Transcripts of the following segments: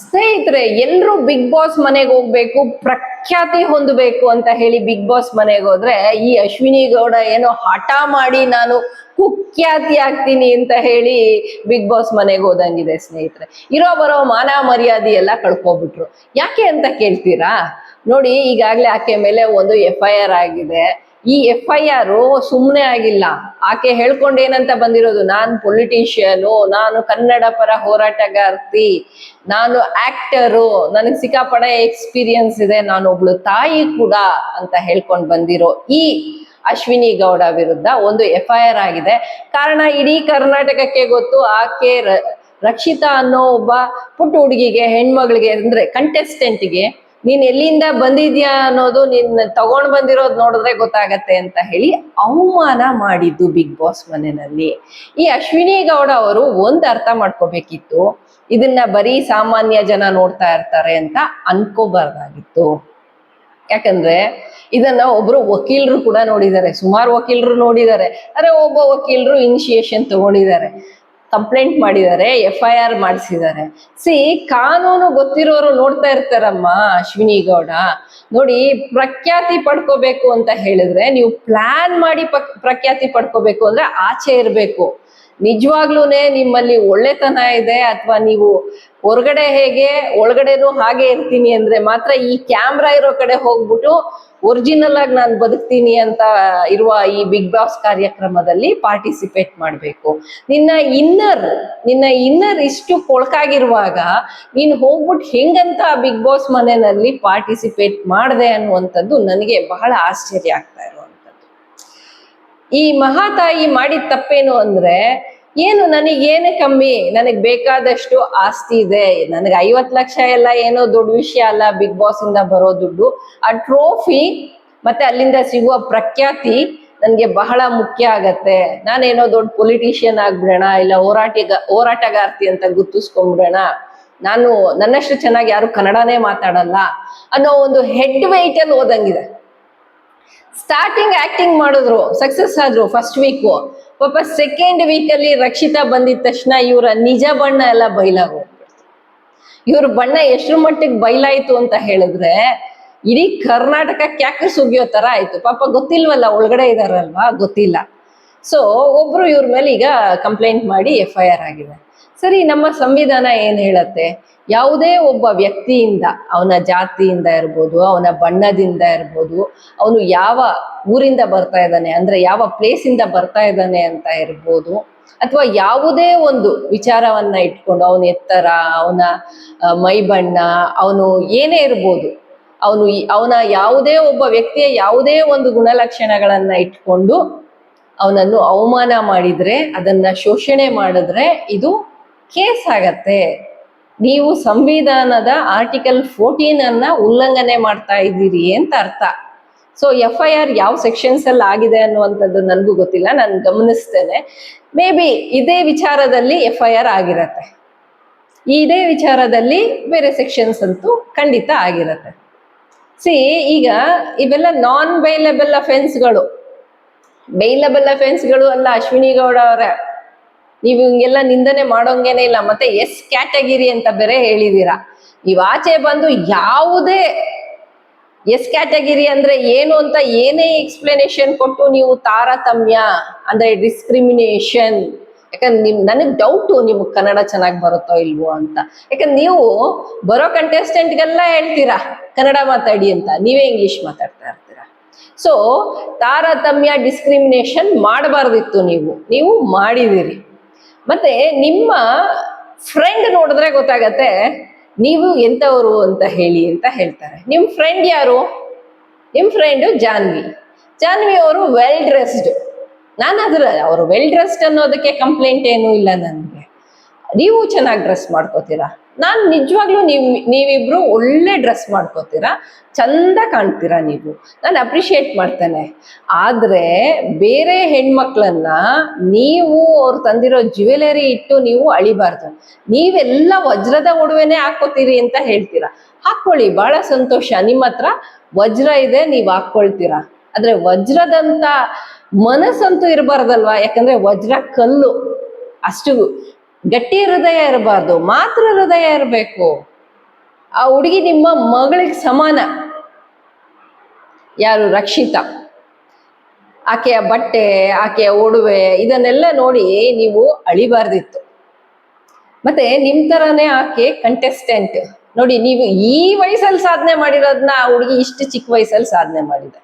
ಸ್ನೇಹಿತರೆ, ಎಲ್ರು big boss ಮನೆಗೆ ಹೋಗ್ಬೇಕು, ಪ್ರಖ್ಯಾತಿ ಹೊಂದಬೇಕು ಅಂತ ಹೇಳಿ ಬಿಗ್ ಬಾಸ್ ಮನೆಗೆ ಹೋದ್ರೆ, ಈ ಅಶ್ವಿನಿ ಗೌಡ ಏನೋ ಹಠ ಮಾಡಿ ನಾನು ಕುಖ್ಯಾತಿ ಆಗ್ತೀನಿ ಅಂತ ಹೇಳಿ ಬಿಗ್ ಬಾಸ್ ಮನೆಗೆ ಹೋದಂಗಿದೆ ಸ್ನೇಹಿತರೆ. ಇರೋ ಬರೋ ಮಾನ ಮರ್ಯಾದೆ ಎಲ್ಲ ಕಳ್ಕೊಬಿಟ್ರು. ಯಾಕೆ ಅಂತ ಕೇಳ್ತೀರಾ? ನೋಡಿ, ಈಗಾಗ್ಲೇ ಆಕೆ ಮೇಲೆ ಒಂದು ಎಫ್ ಐ ಆರ್ ಆಗಿದೆ. ಈ ಎಫ್ ಐ ಆರ್ ಸುಮ್ಮನೆ ಆಗಿಲ್ಲ. ಆಕೆ ಹೇಳ್ಕೊಂಡು ಏನಂತ ಬಂದಿರೋದು? ನಾನು ಪೊಲಿಟಿಷಿಯನು ನಾನು ಕನ್ನಡ ಪರ ಹೋರಾಟಗಾರ್ತಿ, ನಾನು ಆಕ್ಟರು ನನಗೆ ಸಿಕ್ಕಾಪಡೆ ಎಕ್ಸ್ಪೀರಿಯನ್ಸ್ ಇದೆ, ನಾನು ಒಬ್ಳು ತಾಯಿ ಕೂಡ ಅಂತ ಹೇಳ್ಕೊಂಡು ಬಂದಿರೋ ಈ ಅಶ್ವಿನಿ ಗೌಡ ವಿರುದ್ಧ ಒಂದು ಎಫ್ ಐ ಆರ್ ಆಗಿದೆ. ಕಾರಣ ಇಡೀ ಕರ್ನಾಟಕಕ್ಕೆ ಗೊತ್ತು, ಆಕೆ ರಕ್ಷಿತಾ ಅನ್ನೋ ಒಬ್ಬ ಪುಟ್ಟ ಹುಡುಗಿಗೆ, ಹೆಣ್ಮಗಳಿಗೆ ಅಂದ್ರೆ ಕಂಟೆಸ್ಟೆಂಟ್ಗೆ ನೀನ್ ಎಲ್ಲಿಂದ ಬಂದಿದ್ಯಾ ಅನ್ನೋದು ನಿನ್ನ ತಗೊಂಡ್ ಬಂದಿರೋದ್ ನೋಡಿದ್ರೆ ಗೊತ್ತಾಗತ್ತೆ ಅಂತ ಹೇಳಿ ಅವಮಾನ ಮಾಡಿದ್ದು ಬಿಗ್ ಬಾಸ್ ಮನೆಯಲ್ಲಿ. ಈ ಅಶ್ವಿನಿ ಗೌಡ ಅವರು ಒಂದ್ ಅರ್ಥ ಮಾಡ್ಕೋಬೇಕಿತ್ತು. ಇದನ್ನ ಬರೀ ಸಾಮಾನ್ಯ ಜನ ನೋಡ್ತಾ ಇರ್ತಾರೆ ಅಂತ ಅನ್ಕೋಬಾರ್ದಾಗಿತ್ತು. ಯಾಕಂದ್ರೆ ಇದನ್ನ ಒಬ್ರು ವಕೀಲರು ಕೂಡ ನೋಡಿದ್ದಾರೆ. ಸುಮಾರು ವಕೀಲರು ನೋಡಿದ್ದಾರೆ. ಅರೆ ಒಬ್ಬ ವಕೀಲರು ಇನಿಷಿಯೇಷನ್ ತಗೊಂಡಿದ್ದಾರೆ. ಕಂಪ್ಲೇಂಟ್ ಮಾಡಿದ್ದಾರೆ ಎಫ್ ಐ ಆರ್ ಮಾಡಿಸಿದ್ದಾರೆ. ಸಿ, ಕಾನೂನು ಗೊತ್ತಿರೋರು ನೋಡ್ತಾ ಇರ್ತಾರಮ್ಮ ಅಶ್ವಿನಿ ಗೌಡ. ನೋಡಿ, ಪ್ರಖ್ಯಾತಿ ಪಡ್ಕೋಬೇಕು ಅಂತ ಹೇಳಿದ್ರೆ ನೀವು ಪ್ಲಾನ್ ಮಾಡಿ ಪ್ರಖ್ಯಾತಿ ಪಡ್ಕೋಬೇಕು ಅಂದ್ರೆ ಆಚೆ ಇರಬೇಕು. ನಿಜವಾಗ್ಲೂನೆ ನಿಮ್ಮಲ್ಲಿ ಒಳ್ಳೆತನ ಇದೆ ಅಥವಾ ನೀವು ಹೊರಗಡೆ ಹೇಗೆ, ಒಳಗಡೆನೂ ಹಾಗೆ ಇರ್ತೀನಿ ಅಂದ್ರೆ ಮಾತ್ರ ಈ ಕ್ಯಾಮ್ರಾ ಇರೋ ಕಡೆ ಹೋಗ್ಬಿಟ್ಟು ಒರಿಜಿನಲ್ ಆಗಿ ನಾನು ಬದುಕ್ತೀನಿ ಅಂತ ಇರುವ ಈ ಬಿಗ್ ಬಾಸ್ ಕಾರ್ಯಕ್ರಮದಲ್ಲಿ ಪಾರ್ಟಿಸಿಪೇಟ್ ಮಾಡಬೇಕು. ನಿನ್ನ ಇನ್ನರ್ ನಿನ್ನ ಇನ್ನರ್ ಇಷ್ಟು ಕೊಳಕಾಗಿರುವಾಗ ನೀನು ಹೋಗ್ಬಿಟ್ಟು ಹೆಂಗಂತ ಬಿಗ್ ಬಾಸ್ ಮನೆಯಲ್ಲಿ ಪಾರ್ಟಿಸಿಪೇಟ್ ಮಾಡಿದೆ ಅನ್ನುವಂಥದ್ದು ನನಗೆ ಬಹಳ ಆಶ್ಚರ್ಯ ಆಗ್ತಾ ಇರುವಂಥದ್ದು. ಈ ಮಹಾತಾಯಿ ಮಾಡಿದ ತಪ್ಪೇನು ಅಂದ್ರೆ ಏನು ನನಗೆ ಏನೇ ಕಮ್ಮಿ, ನನಗೆ ಬೇಕಾದಷ್ಟು ಆಸ್ತಿ ಇದೆ. ನನಗೆ ಐವತ್ತು ಲಕ್ಷ ಎಲ್ಲ ಏನೋ ದೊಡ್ಡ ವಿಷಯ ಅಲ್ಲ, ಬಿಗ್ ಬಾಸ್ ಇಂದ ಬರೋ ದುಡ್ಡು. ಆ ಟ್ರೋಫಿ ಮತ್ತೆ ಅಲ್ಲಿಂದ ಸಿಗುವ ಪ್ರಖ್ಯಾತಿ ನನಗೆ ಬಹಳ ಮುಖ್ಯ ಆಗತ್ತೆ. ನಾನೇನೋ ದೊಡ್ಡ ಪೊಲಿಟಿಷಿಯನ್ ಆಗ್ಬಿಡೋಣ, ಇಲ್ಲ ಹೋರಾಟಿಗ, ಹೋರಾಟಗಾರ್ತಿ ಅಂತ ಗುರ್ತಿಸ್ಕೊಂಡ್ಬಿಡೋಣ ನಾನು ನನ್ನಷ್ಟು ಚೆನ್ನಾಗಿ ಯಾರು ಕನ್ನಡನೇ ಮಾತಾಡಲ್ಲ ಅನ್ನೋ ಒಂದು ಹೆಡ್ ವೈಟ್ ಅಲ್ಲಿ ಓದಂಗಿದೆ ಸ್ಟಾರ್ಟಿಂಗ್ ಆಕ್ಟಿಂಗ್ ಮಾಡಿದ್ರು ಸಕ್ಸಸ್ ಆದ್ರು ಫಸ್ಟ್ ವೀಕು ಪಾಪ ಸೆಕೆಂಡ್ ವೀಕ್ ಅಲ್ಲಿ ರಕ್ಷಿತಾ ಬಂದಿದ ತಕ್ಷಣ ಇವರ ನಿಜ ಬಣ್ಣ ಎಲ್ಲ ಬಯಲಾಗ ಇವ್ರ ಬಣ್ಣ ಎಷ್ಟು ಮಟ್ಟಿಗೆ ಬಯಲಾಯ್ತು ಅಂತ ಹೇಳಿದ್ರೆ, ಇಡೀ ಕರ್ನಾಟಕ ಕ್ಯಾಕರ್ ಸುಗಿಯೋ ತರ ಆಯ್ತು. ಪಾಪ ಗೊತ್ತಿಲ್ವಲ್ಲ, ಒಳಗಡೆ ಇದಾರಲ್ವಾ? ಗೊತ್ತಿಲ್ಲ. ಸೊ ಒಬ್ರು ಇವ್ರ ಮೇಲೆ ಈಗ ಕಂಪ್ಲೇಂಟ್ ಮಾಡಿ ಎಫ್ ಐ ಆರ್ ಆಗಿದೆ. ಸರಿ, ನಮ್ಮ ಸಂವಿಧಾನ ಏನ್ ಹೇಳತ್ತೆ? ಯಾವುದೇ ಒಬ್ಬ ವ್ಯಕ್ತಿಯಿಂದ, ಅವನ ಜಾತಿಯಿಂದ ಇರ್ಬೋದು, ಅವನ ಬಣ್ಣದಿಂದ ಇರ್ಬೋದು, ಅವನು ಯಾವ ಊರಿಂದ ಬರ್ತಾ ಇದ್ದಾನೆ, ಅಂದ್ರೆ ಯಾವ ಪ್ಲೇಸ್ ಇಂದ ಬರ್ತಾ ಇದ್ದಾನೆ ಅಂತ ಇರ್ಬೋದು, ಅಥವಾ ಯಾವುದೇ ಒಂದು ವಿಚಾರವನ್ನ ಇಟ್ಕೊಂಡು ಅವನ ಎತ್ತರ, ಅವನ ಮೈ ಬಣ್ಣ ಅವನು ಏನೇ ಇರ್ಬೋದು, ಅವನು ಅವನ ಯಾವುದೇ ಒಬ್ಬ ವ್ಯಕ್ತಿಯ ಯಾವುದೇ ಒಂದು ಗುಣಲಕ್ಷಣಗಳನ್ನ ಇಟ್ಕೊಂಡು ಅವನನ್ನು ಅವಮಾನ ಮಾಡಿದ್ರೆ, ಅದನ್ನ ಶೋಷಣೆ ಮಾಡಿದ್ರೆ ಇದು ಕೇಸ್ ಆಗತ್ತೆ. ನೀವು ಸಂವಿಧಾನದ ಆರ್ಟಿಕಲ್ ಫೋರ್ಟೀನ್ ಅನ್ನ ಉಲ್ಲಂಘನೆ ಮಾಡ್ತಾ ಇದ್ದೀರಿ ಅಂತ ಅರ್ಥ. ಸೊ ಎಫ್ ಐ ಆರ್ ಯಾವ ಸೆಕ್ಷನ್ಸ್ ಅಲ್ಲಿ ಆಗಿದೆ ಅನ್ನುವಂಥದ್ದು ನನಗೂ ಗೊತ್ತಿಲ್ಲ. ನಾನು ಗಮನಿಸ್ತೇನೆ. ಮೇ ಬಿ ಇದೇ ವಿಚಾರದಲ್ಲಿ ಎಫ್ ಐ ಆರ್ ಆಗಿರತ್ತೆ. ಇದೇ ವಿಚಾರದಲ್ಲಿ ಬೇರೆ ಸೆಕ್ಷನ್ಸ್ ಅಂತೂ ಖಂಡಿತ ಆಗಿರತ್ತೆ. ಸಿ ಈಗ ಇವೆಲ್ಲ ನಾನ್ ಬೈಲಬಲ್ ಅಫೆನ್ಸ್ಗಳು ಬೈಲಬಲ್ ಅಫೆನ್ಸ್ಗಳು ಅಲ್ಲ, ಅಶ್ವಿನಿ ಗೌಡ ಅವರ. ನೀವು ಹಿಂಗೆಲ್ಲ ನಿಂದನೆ ಮಾಡೋಂಗೇನೆ ಇಲ್ಲ. ಮತ್ತೆ ಎಸ್ ಕ್ಯಾಟಗಿರಿ ಅಂತ ಬೇರೆ ಹೇಳಿದೀರಾ. ನೀವು ಆಚೆ ಬಂದು ಯಾವುದೇ ಎಸ್ ಕ್ಯಾಟಗಿರಿ ಅಂದ್ರೆ ಏನು ಅಂತ ಏನೇ ಎಕ್ಸ್ಪ್ಲನೇಷನ್ ಕೊಟ್ಟು ನೀವು ತಾರತಮ್ಯ ಅಂದ್ರೆ ಡಿಸ್ಕ್ರಿಮಿನೇಷನ್ ಯಾಕಂದ್ರೆ ನಿಮ್, ನನಗ್ ಡೌಟು ನಿಮ್ಗೆ ಕನ್ನಡ ಚೆನ್ನಾಗಿ ಬರುತ್ತೋ ಇಲ್ವೋ ಅಂತ. ಯಾಕಂದ್ರೆ ನೀವು ಬರೋ ಕಂಟೆಸ್ಟೆಂಟ್ಗೆಲ್ಲ ಹೇಳ್ತೀರಾ, ಕನ್ನಡ ಮಾತಾಡಿ ಅಂತ. ನೀವೇ ಇಂಗ್ಲಿಷ್ ಮಾತಾಡ್ತಾ ಇರ್ತೀರಾ. ಸೊ ತಾರತಮ್ಯ ಡಿಸ್ಕ್ರಿಮಿನೇಷನ್ ಮಾಡಬಾರ್ದಿತ್ತು ನೀವು. ನೀವು ಮಾಡಿದಿರಿ. ಮತ್ತೆ ನಿಮ್ಮ ಫ್ರೆಂಡ್ ನೋಡಿದ್ರೆ ಗೊತ್ತಾಗತ್ತೆ, ನೀವು ಎಂತವರು ಅಂತ ಹೇಳಿ ಅಂತ ಹೇಳ್ತಾರೆ. ನಿಮ್ ಫ್ರೆಂಡ್ ಯಾರು? ನಿಮ್ ಫ್ರೆಂಡು ಜಾನ್ವಿ. ಜಾನ್ವಿ ಅವರು ವೆಲ್ ಡ್ರೆಸ್ಡ್ ನಾನು ಅದ್ರ ಅವರು ವೆಲ್ ಡ್ರೆಸ್ಡ್ ಅನ್ನೋದಕ್ಕೆ ಕಂಪ್ಲೇಂಟ್ ಏನೂ ಇಲ್ಲ ನನಗೆ. ನೀವು ಚೆನ್ನಾಗಿ ಡ್ರೆಸ್ ಮಾಡ್ಕೋತೀರಾ? ನಾನು ನಿಜವಾಗ್ಲೂ ನೀವು, ನೀವಿಬ್ರು ಒಳ್ಳೆ ಡ್ರೆಸ್ ಮಾಡ್ಕೋತೀರಾ? ಚಂದ ಕಾಣ್ತೀರಾ ನೀವು? ನಾನು ಅಪ್ರಿಷಿಯೇಟ್ ಮಾಡ್ತೇನೆ. ಆದ್ರೆ ಬೇರೆ ಹೆಣ್ಮಕ್ಳನ್ನ ನೀವು ಅವ್ರು ತಂದಿರೋ ಜ್ಯುವೆಲರಿ ಇಟ್ಟು ನೀವು ಅಳಿಬಾರ್ದು. ನೀವೆಲ್ಲ ವಜ್ರದ ಒಡವೆನೆ ಹಾಕೋತೀರಿ ಅಂತ ಹೇಳ್ತೀರಾ? ಹಾಕೊಳ್ಳಿ, ಬಹಳ ಸಂತೋಷ. ನಿಮ್ಮ ಹತ್ರ ವಜ್ರ ಇದೆ, ನೀವು ಹಾಕೊಳ್ತೀರಾ ಆದ್ರೆ ವಜ್ರದಂತ ಮನಸ್ಸಂತೂ ಇರಬಾರ್ದಲ್ವಾ? ಯಾಕಂದ್ರೆ ವಜ್ರ ಕಲ್ಲು. ಅಷ್ಟು ಗಟ್ಟಿ ಹೃದಯ ಇರಬಾರ್ದು, ಮಾತ್ರ ಹೃದಯ ಇರಬೇಕು. ಆ ಹುಡುಗಿ ನಿಮ್ಮ ಮಗಳಿಗೆ ಸಮಾನ. ಯಾರು? ರಕ್ಷಿತಾ. ಆಕೆಯ ಬಟ್ಟೆ, ಆಕೆಯ ಒಡವೆ, ಇದನ್ನೆಲ್ಲ ನೋಡಿ ನೀವು ಅಳಿಬಾರ್ದಿತ್ತು. ಮತ್ತೆ ನಿಮ್ ತರನೇ ಆಕೆ ಕಂಟೆಸ್ಟೆಂಟ್ ನೋಡಿ, ನೀವು ಈ ವಯಸ್ಸಲ್ಲಿ ಸಾಧನೆ ಮಾಡಿರೋದನ್ನ ಆ ಹುಡುಗಿ ಇಷ್ಟು ಚಿಕ್ಕ ವಯಸ್ಸಲ್ಲಿ ಸಾಧನೆ ಮಾಡಿದೆ.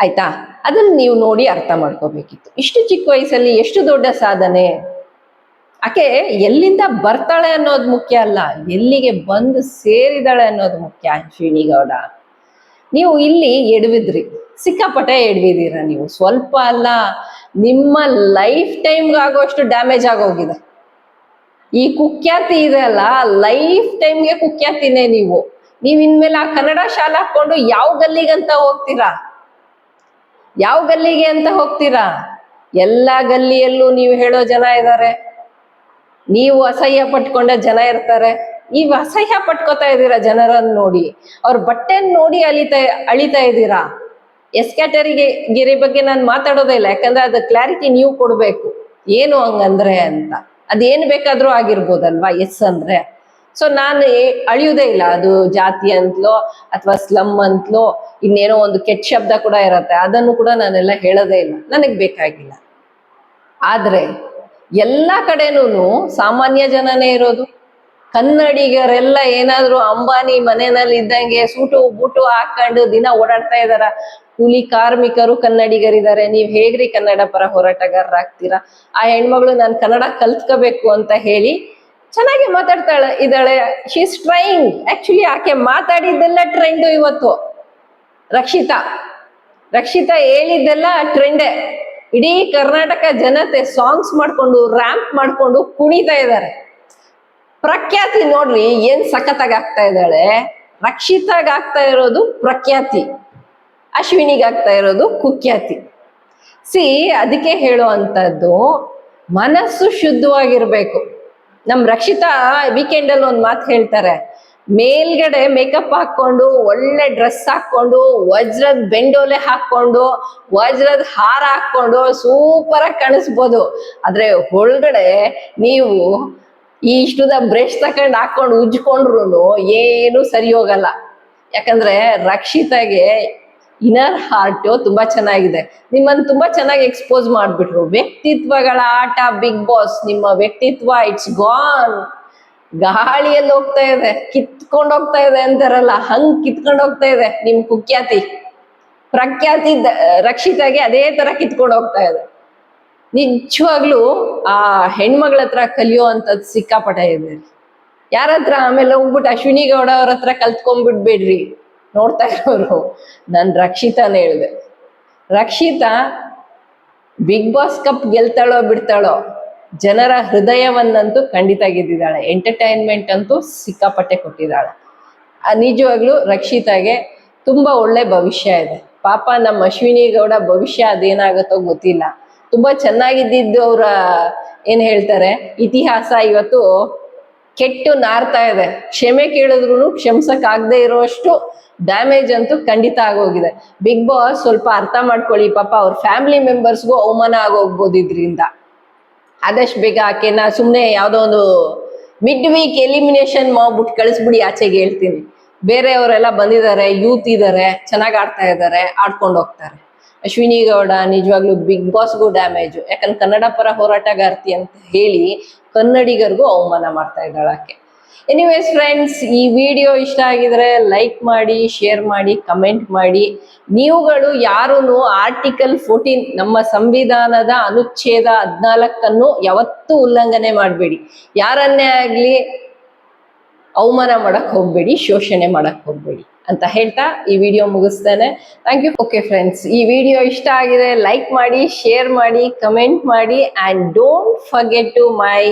ಆಯ್ತಾ? ಅದನ್ನ ನೀವು ನೋಡಿ ಅರ್ಥ ಮಾಡ್ಕೋಬೇಕಿತ್ತು. ಇಷ್ಟು ಚಿಕ್ಕ ವಯಸ್ಸಲ್ಲಿ ಎಷ್ಟು ದೊಡ್ಡ ಸಾಧನೆ? ಆಕೆ ಎಲ್ಲಿಂದ ಬರ್ತಾಳೆ ಅನ್ನೋದು ಮುಖ್ಯ ಅಲ್ಲ, ಎಲ್ಲಿಗೆ ಬಂದು ಸೇರಿದಾಳೆ ಅನ್ನೋದು ಮುಖ್ಯ ಶ್ರೀನಿಗೌಡ. ಗೌಡ ನೀವು ಇಲ್ಲಿ ಎಡವಿದ್ರಿ, ಸಿಕ್ಕಾಪಟ್ಟೆ ಎಡವಿದೀರ ನೀವು? ಸ್ವಲ್ಪ ಅಲ್ಲ, ನಿಮ್ಮ ಲೈಫ್ ಟೈಮ್ಗೆ ಆಗೋಷ್ಟು ಡ್ಯಾಮೇಜ್ ಆಗೋಗಿದೆ. ಈ ಕುಖ್ಯಾತಿ ಇದೆ ಅಲ್ಲ, ಲೈಫ್ ಟೈಮ್ಗೆ ಕುಖ್ಯಾತಿನೇ ನೀವು. ನೀವು ಇನ್ಮೇಲೆ ಆ ಕನ್ನಡ ಶಾಲೆ ಹಾಕೊಂಡು ಯಾವ ಗಲ್ಲಿಗಂತ ಹೋಗ್ತೀರಾ? ಯಾವ ಗಲ್ಲಿಗೆ ಅಂತ ಹೋಗ್ತೀರಾ? ಎಲ್ಲಾ ಗಲ್ಲಿಯಲ್ಲೂ ನೀವು ಹೇಳೋ ಜನ ಇದ್ದಾರೆ. ನೀವು ಅಸಹ್ಯ ಪಟ್ಕೊಂಡ ಜನ ಇರ್ತಾರೆ. ನೀವು ಅಸಹ್ಯ ಪಟ್ಕೋತಾ ಇದ್ದೀರಾ ಜನರನ್ನ ನೋಡಿ. ಅವ್ರ ಬಟ್ಟೆನ್ ನೋಡಿ ಅಳಿತಾ ಅಳಿತಾ ಇದ್ದೀರಾ? ಎಸ್ ಕ್ಯಾಟರಿಗೆ ಗಿರಿ ಬಗ್ಗೆ ನಾನು ಮಾತಾಡೋದೇ ಇಲ್ಲ. ಯಾಕಂದ್ರೆ ಅದು ಕ್ಲಾರಿಟಿ ನೀವು ಕೊಡಬೇಕು. ಏನು ಹಂಗಂದ್ರೆ ಅಂತ. ಅದೇನು ಬೇಕಾದ್ರೂ ಆಗಿರ್ಬೋದಲ್ವಾ? ಎಸ್ ಅಂದ್ರೆ. ಸೊ ನಾನು ಅಳಿಯೋದೇ ಇಲ್ಲ. ಅದು ಜಾತಿ ಅಂತಲೋ ಅಥವಾ ಸ್ಲಮ್ ಅಂತಲೋ ಇನ್ನೇನೋ ಒಂದು ಕೆಟ್ಟ ಶಬ್ದ ಕೂಡ ಇರತ್ತೆ. ಅದನ್ನು ಕೂಡ ನಾನೆಲ್ಲ ಹೇಳೋದೇ ಇಲ್ಲ. ನನಗೆ ಬೇಕಾಗಿಲ್ಲ. ಆದ್ರೆ ಎಲ್ಲ ಕಡೆನೂ ಸಾಮಾನ್ಯ ಜನನೇ ಇರೋದು. ಕನ್ನಡಿಗರೆಲ್ಲ ಏನಾದ್ರು ಅಂಬಾನಿ ಮನೆಯಲ್ಲಿ ಇದ್ದಂಗೆ ಸೂಟು ಬೂಟು ಹಾಕೊಂಡು ದಿನ ಓಡಾಡ್ತಾ ಇದಾರ. ಕೂಲಿ ಕಾರ್ಮಿಕರು ಕನ್ನಡಿಗರಿದ್ದಾರೆ. ನೀವ್ ಹೇಗ್ರಿ ಕನ್ನಡ ಪರ ಹೋರಾಟಗಾರರಾಗ್ತೀರಾ? ಆ ಹೆಣ್ಮಗಳು ನಾನು ಕನ್ನಡ ಕಲ್ತ್ಕೋಬೇಕು ಅಂತ ಹೇಳಿ ಚೆನ್ನಾಗಿ ಮಾತಾಡ್ತಾಳೆ. ಇದ್ದಾಳೆ ಶೀಸ್ ಟ್ರೈಂಗ್ ಆಕ್ಚುಲಿ ಆಕೆ ಮಾತಾಡಿದ್ದೆಲ್ಲ ಟ್ರೆಂಡು ಇವತ್ತು. ರಕ್ಷಿತಾ. ರಕ್ಷಿತಾ ಹೇಳಿದ್ದೆಲ್ಲ ಟ್ರೆಂಡೇ ಇಡೀ ಕರ್ನಾಟಕ ಜನತೆ ಸಾಂಗ್ಸ್ ಮಾಡ್ಕೊಂಡು ರ್ಯಾಂಪ್ ಮಾಡ್ಕೊಂಡು ಕುಣಿತಾ ಇದ್ದಾರೆ. ಪ್ರಖ್ಯಾತಿ ನೋಡ್ರಿ, ಏನ್ ಸಖತ್ತಾಗಿ ಆಗ್ತಾ ಇದ್ದಾಳೆ? ರಕ್ಷಿತಾಗ್ತಾ ಇರೋದು ಪ್ರಖ್ಯಾತಿ. ಅಶ್ವಿನಿಗಾಗ್ತಾ ಇರೋದು ಕುಖ್ಯಾತಿ. ಸಿ, ಅದಕ್ಕೆ ಹೇಳುವಂಥದ್ದು, ಮನಸ್ಸು ಶುದ್ಧವಾಗಿರ್ಬೇಕು. ನಮ್ ರಕ್ಷಿತಾ ವೀಕೆಂಡ್ ಅಲ್ಲಿ ಒಂದ್ ಮಾತು ಹೇಳ್ತಾರೆ. ಮೇಲ್ಗಡೆ ಮೇಕಪ್ ಹಾಕೊಂಡು ಒಳ್ಳೆ ಡ್ರೆಸ್ ಹಾಕೊಂಡು ವಜ್ರದ ಬೆಂಡೋಲೆ ಹಾಕೊಂಡು ವಜ್ರದ ಹಾರ ಹಾಕೊಂಡು ಸೂಪರ್ ಆಗಿ ಕಾಣಿಸ್ಬೋದು. ಆದ್ರೆ ಒಳಗಡೆ ನೀವು ಈ ಇಷ್ಟುದ ಬ್ರಷ್ ತಕೊಂಡು ಹಾಕೊಂಡು ಉಜ್ಕೊಂಡ್ರು ಏನು ಸರಿ ಹೋಗಲ್ಲ. ಯಾಕಂದ್ರೆ ರಕ್ಷಿತಾಗೆ ಇನರ್ ಹಾರ್ಟ್ ತುಂಬಾ ಚೆನ್ನಾಗಿದೆ. ನಿಮ್ಮನ್ನ ತುಂಬಾ ಚೆನ್ನಾಗಿ ಎಕ್ಸ್ಪೋಸ್ ಮಾಡ್ಬಿಟ್ರು. ವ್ಯಕ್ತಿತ್ವಗಳ ಆಟ ಬಿಗ್ ಬಾಸ್ ನಿಮ್ಮ ವ್ಯಕ್ತಿತ್ವ ಇಟ್ಸ್ ಗಾನ್ ಗಾಳಿಯಲ್ಲಿ ಹೋಗ್ತಾ ಇದೆ, ಕಿತ್ಕೊಂಡು ಹೋಗ್ತಾ ಇದೆ ಅಂತಾರಲ್ಲ, ಹಂಗ್ ಕಿತ್ಕೊಂಡ್ ಹೋಗ್ತಾ ಇದೆ ನಿಮ್ ಕುಖ್ಯಾತಿ. ಪ್ರಖ್ಯಾತಿ ರಕ್ಷಿತಾಗೆ ಅದೇ ತರ ಕಿತ್ಕೊಂಡು ಹೋಗ್ತಾ ಇದೆ. ನಿಜವಾಗ್ಲೂ ಆ ಹೆಣ್ಮಗಳ ಹತ್ರ ಕಲಿಯೋ ಅಂತದ್ ಸಿಕ್ಕಾಪಟ ಇದೆ. ಯಾರ ಹತ್ರ? ಆಮೇಲೆ ಹೋಗ್ಬಿಟ್ಟು ಅಶ್ವಿನಿ ಗೌಡ ಅವ್ರ ಹತ್ರ ಕಲ್ತ್ಕೊಂಡ್ಬಿಡ್ಬೇಡ್ರಿ. ನೋಡ್ತಾ ಇರೋರು. ನಾನ್ ರಕ್ಷಿತಾನೇ ಹೇಳಿದೆ. ರಕ್ಷಿತಾ ಬಿಗ್ ಬಾಸ್ ಕಪ್ ಗೆಲ್ತಾಳೋ ಬಿಡ್ತಾಳೋ? ಜನರ ಹೃದಯವನ್ನಂತೂ ಖಂಡಿತ ಗೆದ್ದಿದ್ದಾಳೆ ಎಂಟರ್ಟೈನ್ಮೆಂಟ್ ಅಂತೂ ಸಿಕ್ಕಾಪಟ್ಟೆ ಕೊಟ್ಟಿದ್ದಾಳೆ. ನಿಜವಾಗ್ಲೂ ರಕ್ಷಿತಾಗೆ ತುಂಬಾ ಒಳ್ಳೆ ಭವಿಷ್ಯ ಇದೆ. ಪಾಪ ನಮ್ಮ ಅಶ್ವಿನಿ ಗೌಡ ಭವಿಷ್ಯ ಅದೇನಾಗುತ್ತೋ ಗೊತ್ತಿಲ್ಲ. ತುಂಬಾ ಚೆನ್ನಾಗಿದ್ದಿದ್ದು ಅವರ, ಏನ್ ಹೇಳ್ತಾರೆ, ಇತಿಹಾಸ ಇವತ್ತು ಕೆಟ್ಟು ನಾರ್ತಾ ಇದೆ. ಕ್ಷಮೆ ಕೇಳಿದ್ರು ಕ್ಷಮಿಸಕ್ ಆಗದೆ ಇರೋಷ್ಟು ಡ್ಯಾಮೇಜ್ ಅಂತೂ ಖಂಡಿತ ಆಗೋಗಿದೆ. ಬಿಗ್ ಬಾಸ್ ಸ್ವಲ್ಪ ಅರ್ಥ ಮಾಡ್ಕೊಳ್ಳಿ ಪಾಪ ಅವ್ರ ಫ್ಯಾಮಿಲಿ ಮೆಂಬರ್ಸ್ಗೂ ಅವಮಾನ ಆಗೋಗ್ಬೋದು ಇದ್ರಿಂದ ಆದಷ್ಟು ಬೇಗ ಆಕೆನ ಸುಮ್ಮನೆ ಯಾವುದೋ ಒಂದು ಮಿಡ್ ವೀಕ್ ಎಲಿಮಿನೇಷನ್ ಮಾಡ್ಬಿಟ್ಟು ಕಳಿಸ್ಬಿಡಿ, ಆಚೆಗೆ ಹೇಳ್ತೀನಿ. ಬೇರೆಯವರೆಲ್ಲ ಬಂದಿದ್ದಾರೆ ಯೂತ್ ಇದ್ದಾರೆ ಚೆನ್ನಾಗಿ ಆಡ್ತಾ ಇದ್ದಾರೆ ಆಡ್ಕೊಂಡು ಹೋಗ್ತಾರೆ. ಅಶ್ವಿನಿ ಗೌಡ ನಿಜವಾಗ್ಲೂ ಬಿಗ್ ಬಾಸ್ಗೂ ಡ್ಯಾಮೇಜು ಯಾಕಂದ್ರೆ ಕನ್ನಡ ಪರ ಹೋರಾಟಗಾರ್ತಿ ಅಂತ ಹೇಳಿ ಕನ್ನಡಿಗರಿಗೂ ಅವಮಾನ ಮಾಡ್ತಾ ಇದ್ದಾಳೆ ಆಕೆ. ಎನಿವೇಸ್ ಫ್ರೆಂಡ್ಸ್ ಈ ವಿಡಿಯೋ ಇಷ್ಟ ಆಗಿದ್ರೆ ಲೈಕ್ ಮಾಡಿ ಶೇರ್ ಮಾಡಿ ಕಮೆಂಟ್ ಮಾಡಿ. ನೀವುಗಳು ಯಾರೂ ಆರ್ಟಿಕಲ್ ಫೋರ್ಟೀನ್ ನಮ್ಮ ಸಂವಿಧಾನದ ಅನುಚ್ಛೇದ ಹದ್ನಾಲ್ಕನ್ನು ಯಾವತ್ತೂ ಉಲ್ಲಂಘನೆ ಮಾಡಬೇಡಿ. ಯಾರನ್ನೇ ಆಗಲಿ ಅವಮಾನ ಮಾಡಕ್ ಹೋಗ್ಬೇಡಿ, ಶೋಷಣೆ ಮಾಡಕ್ ಹೋಗ್ಬೇಡಿ. ಅಂತ ಹೇಳ್ತಾ ಈ ವಿಡಿಯೋ ಮುಗಿಸ್ತೇನೆ. ಥ್ಯಾಂಕ್ ಯು ಓಕೆ ಫ್ರೆಂಡ್ಸ್ ಈ ವಿಡಿಯೋ ಇಷ್ಟ ಆಗಿದೆ ಲೈಕ್ ಮಾಡಿ ಶೇರ್ ಮಾಡಿ ಕಮೆಂಟ್ ಮಾಡಿ and don't forget to my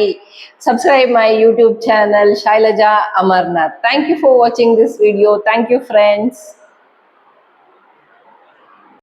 subscribe my YouTube channel Shailaja Amarnath thank you for watching this video thank you friends